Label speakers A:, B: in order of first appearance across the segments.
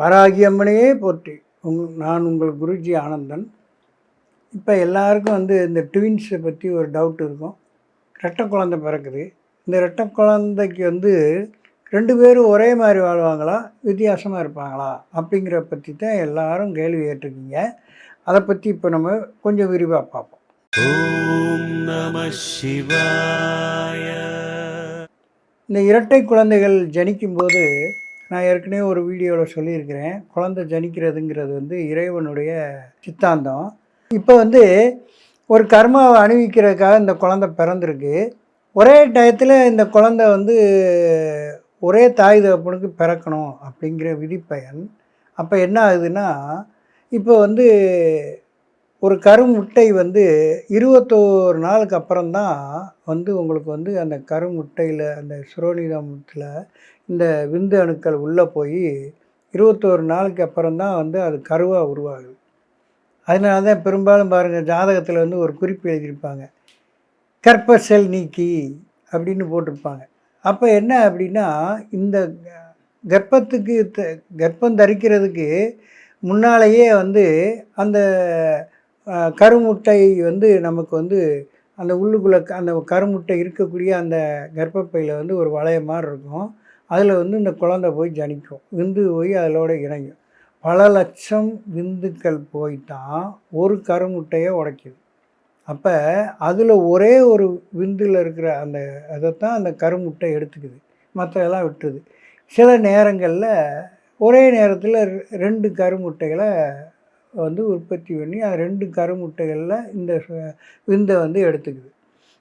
A: வராகி அம்மனையே போற்றி. உங் நான் உங்கள் குருஜி ஆனந்தன். இப்போ எல்லாருக்கும் வந்து இந்த ட்வின்ஸை பற்றி ஒரு டவுட் இருக்கும். ரெட்டை குழந்தை பிறக்குது. இந்த ரெட்டை குழந்தைக்கு வந்து ரெண்டு பேரும் ஒரே மாதிரி வாழ்வாங்களா? வித்தியாசமாக இருப்பாங்களா? அப்படிங்கிற பற்றி தான் எல்லாரும் கேள்வி கேட்டிருக்கீங்க. அதை பற்றி இப்போ நம்ம கொஞ்சம் விரிவாக பார்ப்போம்.
B: ஓம் நம
A: இந்த இரட்டை குழந்தைகள் ஜனிக்கும்போது நான் ஏற்கனவே ஒரு வீடியோவில் சொல்லியிருக்கிறேன். குழந்தை ஜனிக்கிறதுங்கிறது வந்து இறைவனுடைய சித்தாந்தம். இப்போ வந்து ஒரு கர்மாவை அணிவிக்கிறதுக்காக இந்த குழந்தை பிறந்திருக்கு. ஒரே டயத்தில் இந்த குழந்தை வந்து ஒரே தாய் தகப்பனுக்கு பிறக்கணும் அப்படிங்கிற விதிப்பயன். அப்போ என்ன ஆகுதுன்னா இப்போ வந்து ஒரு கருமுட்டை வந்து இருபத்தோரு நாளுக்கு அப்புறம்தான் வந்து உங்களுக்கு வந்து அந்த கருமுட்டையில் அந்த சுரோனிதமத்தில் இந்த விந்து அணுக்கள் உள்ளே போய் இருபத்தோரு நாளுக்கு அப்புறம்தான் வந்து அது கருவாக உருவாகுது. அதனால தான் பெரும்பாலும் பாருங்கள் ஜாதகத்தில் வந்து ஒரு குறிப்பு எழுதியிருப்பாங்க. கற்ப செல் நீக்கி அப்படின்னு போட்டிருப்பாங்க. அப்போ என்ன அப்படின்னா இந்த கர்ப்பத்துக்கு த- கர்ப்பம் தரிக்கிறதுக்கு முன்னாலேயே வந்து அந்த கருமுட்டை வந்து நமக்கு வந்து அந்த உள்ளுக்குள்ளே அந்த கருமுட்டை இருக்கக்கூடிய அந்த கர்ப்பப்பையில் வந்து ஒரு வளைய மாதிரி இருக்கும். அதில் வந்து இந்த குழந்தை போய் ஜனிக்கும். விந்து போய் அதிலோட இணையும். பல லட்சம் விந்துக்கள் போய் தான் ஒரு கருமுட்டையை உடைக்குது. அப்போ அதில் ஒரே ஒரு விந்தில் இருக்கிற அந்த அதைத்தான் அந்த கருமுட்டை எடுத்துக்குது. மற்றதெல்லாம் விட்டுருது. சில நேரங்களில் ஒரே நேரத்தில் ரெண்டு கருமுட்டைகளை வந்து உற்பத்தி பண்ணி அது ரெண்டு கருமுட்டைகளில் இந்த சு- விந்தை வந்து எடுத்துக்குது.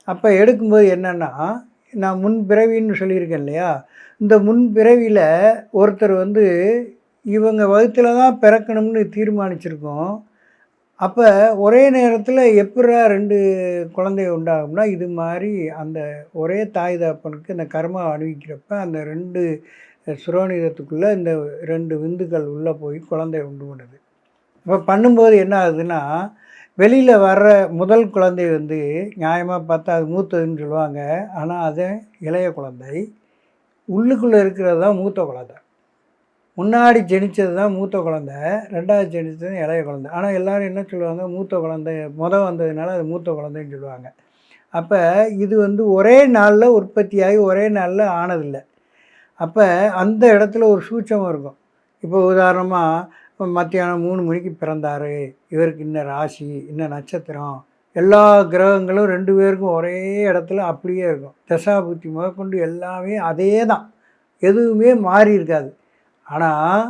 A: அப்போ எடுக்கும்போது என்னென்னா நான் முன் பிறவின்னு சொல்லியிருக்கேன் இல்லையா? இந்த முன் பிறவியில் ஒருத்தர் வந்து இவங்க வகுத்தில் தான் பிறக்கணும்னு தீர்மானிச்சிருக்கோம். அப்போ ஒரே நேரத்தில் எப்படா ரெண்டு குழந்தை உண்டாகும்னா இது மாதிரி அந்த ஒரே தாய் தாப்பனுக்கு இந்த கர்மா அணிவிக்கிறப்ப அந்த ரெண்டு சுரோனிதத்துக்குள்ளே இந்த ரெண்டு விந்துக்கள் உள்ளே போய் குழந்தை உண்டு பண்ணுது இப்போ பண்ணும்போது என்ன ஆகுதுன்னா வெளியில் வர்ற முதல் குழந்தை வந்து நியாயமாக பார்த்தா அது மூத்ததுன்னு சொல்லுவாங்க. ஆனால் அது இளைய குழந்தை. உள்ளுக்குள்ளே இருக்கிறது தான் மூத்த குழந்தை. முன்னாடி ஜெனித்தது தான் மூத்த குழந்தை. ரெண்டாவது ஜெனிச்சது இளைய குழந்தை. ஆனால் எல்லோரும் என்ன சொல்லுவாங்க? மூத்த குழந்தை முதல் வந்ததுனால அது மூத்த குழந்தைன்னு சொல்லுவாங்க. அப்போ இது வந்து ஒரே நாளில் உற்பத்தியாகி ஒரே நாளில் ஆனதில்லை. அப்போ அந்த இடத்துல ஒரு சூட்சம் இருக்கும். இப்போ உதாரணமாக மத்தியானம் மூணு மணிக்கு பிறந்தார். இவருக்கு இன்ன ராசி இன்ன நட்சத்திரம்? எல்லா கிரகங்களும் ரெண்டு பேருக்கும் ஒரே இடத்துல அப்படியே இருக்கும். தசாபுத்தி முதற்கொண்டு எல்லாமே அதே தான் எதுவுமே மாறி இருக்காது. ஆனால்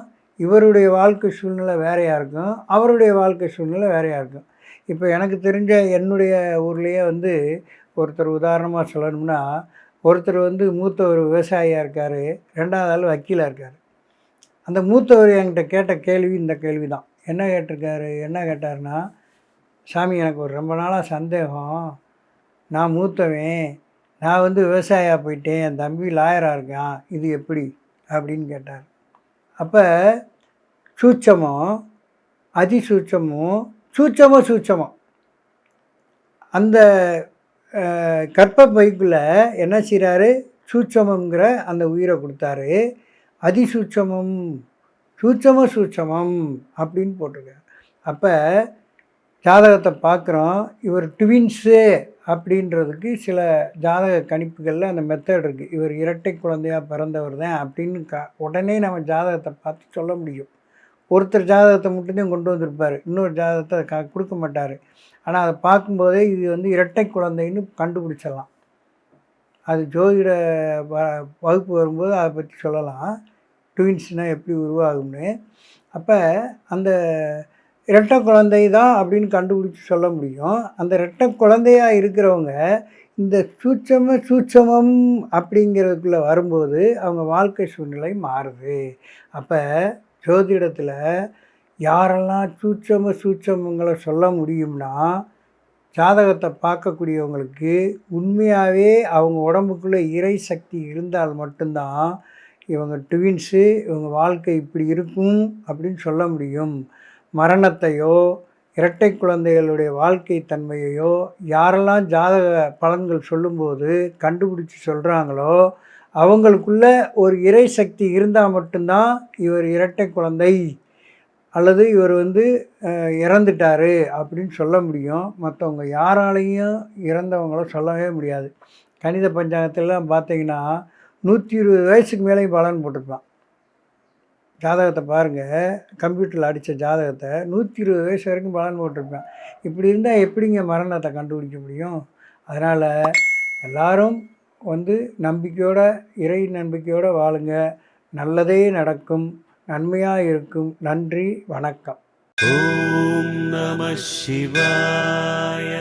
A: இவருடைய வாழ்க்கை சூழ்நிலை வேறையாக இருக்கும். அவருடைய வாழ்க்கை சூழ்நிலை வேறையாக இருக்கும். இப்போ எனக்கு தெரிஞ்ச என்னுடைய ஊர்லேயே வந்து ஒருத்தர் உதாரணமாக சொல்லணும்னா ஒருத்தர் வந்து மூத்தவர் விவசாயியாக இருக்கார் ரெண்டாவது ஆள் வக்கீலாக இருக்கார். அந்த மூத்தவர் என்கிட்ட கேட்ட கேள்வி இந்த கேள்வி தான் என்ன கேட்டிருக்காரு? என்ன கேட்டாருன்னா சாமி எனக்கு ஒரு ரொம்ப நாளாக சந்தேகம். நான் மூத்தவன். நான் வந்து விவசாயியாக போயிட்டேன். என் தம்பி லாயராக இருக்கான். இது எப்படி? அப்படின்னு கேட்டார். அப்போ சூட்சமும் அதிசூட்சமும் சூட்சமோ சூட்சமம். அந்த கற்ப பைக்குள்ளே என்ன செய்கிறாரு சூட்சமங்கிற அந்த உயிரை கொடுத்தாரு. அதிசூட்சமம் சூட்சம சூட்சமம் அப்படின்னு போட்டிருக்காரு. அப்போ ஜாதகத்தை பார்க்குறோம் இவர் ட்வின்ஸு அப்படின்றதுக்கு சில ஜாதக கணிப்புகளில் அந்த மெத்தட் இருக்குது இவர் இரட்டை குழந்தையாக பிறந்தவர் தான் அப்படின்னு க உடனே நம்ம ஜாதகத்தை பார்த்து சொல்ல முடியும். ஒருத்தர் ஜாதகத்தை மட்டும்தான் கொண்டு வந்திருப்பார். இன்னொரு ஜாதகத்தை க கொடுக்க மாட்டார். ஆனால் அதை பார்க்கும்போதே இது வந்து இரட்டை குழந்தைன்னு கண்டுபிடிச்சிடலாம். அது ஜோதிட வ- வகுப்பு வரும்போது அதை பற்றி சொல்லலாம். ட்வின்ஸ்னால் எப்படி உருவாகும்னு. அப்போ அந்த இரட்டை குழந்தை தான் அப்படின்னு கண்டுபிடிச்சி சொல்ல முடியும். அந்த இரட்டை குழந்தையாக இருக்கிறவங்க இந்த சூட்சம சூட்சமம் அப்படிங்கிறதுக்குள்ளே வரும்போது அவங்க வாழ்க்கை சூழ்நிலை மாறுது. அப்போ ஜோதிடத்தில் யாரெல்லாம் சூட்சம சூட்சமங்களை சொல்ல முடியும்னா ஜாதகத்தை பார்க்கக்கூடியவங்களுக்கு உண்மையாகவே அவங்க உடம்புக்குள்ளே இறை சக்தி இருந்தால் மட்டும்தான் இவங்க ட்வின்ஸு இவங்க வாழ்க்கை இப்படி இருக்கும் அப்படின்னு சொல்ல முடியும். மரணத்தையோ இரட்டை குழந்தைகளுடைய வாழ்க்கை தன்மையையோ யாரெல்லாம் ஜாதக பலன்கள் சொல்லும்போது கண்டுபிடிச்சி சொல்கிறாங்களோ அவங்களுக்குள்ள ஒரு இறை சக்தி இருந்தால் மட்டும்தான் இவர் இரட்டை குழந்தை. அல்லது இவர் வந்து இறந்துட்டார் இறந்துட்டாரு அப்படின்னு சொல்ல முடியும். மற்றவங்க யாராலையும் இறந்தவங்கள சொல்லவே முடியாது. கணித பஞ்சாங்கத்திலாம் பார்த்தீங்கன்னா நூற்றி இருபது வயசுக்கு மேலேயும் பலன் போட்டிருப்பான் ஜாதகத்தை பாருங்கள் கம்ப்யூட்டரில் அடித்த ஜாதகத்தை நூற்றி இருபது வயசு வரைக்கும் பலன் போட்டிருப்பேன் இப்படி இருந்தால் எப்படிங்க மரணத்தை கண்டுபிடிக்க முடியும்? அதனால் எல்லாரும் வந்து நம்பிக்கையோட இறை நம்பிக்கையோடு வாழுங்க. நல்லதே நடக்கும். நன்மையாக இருக்கும் நன்றி வணக்கம்.
B: ஓம் நம சிவாய.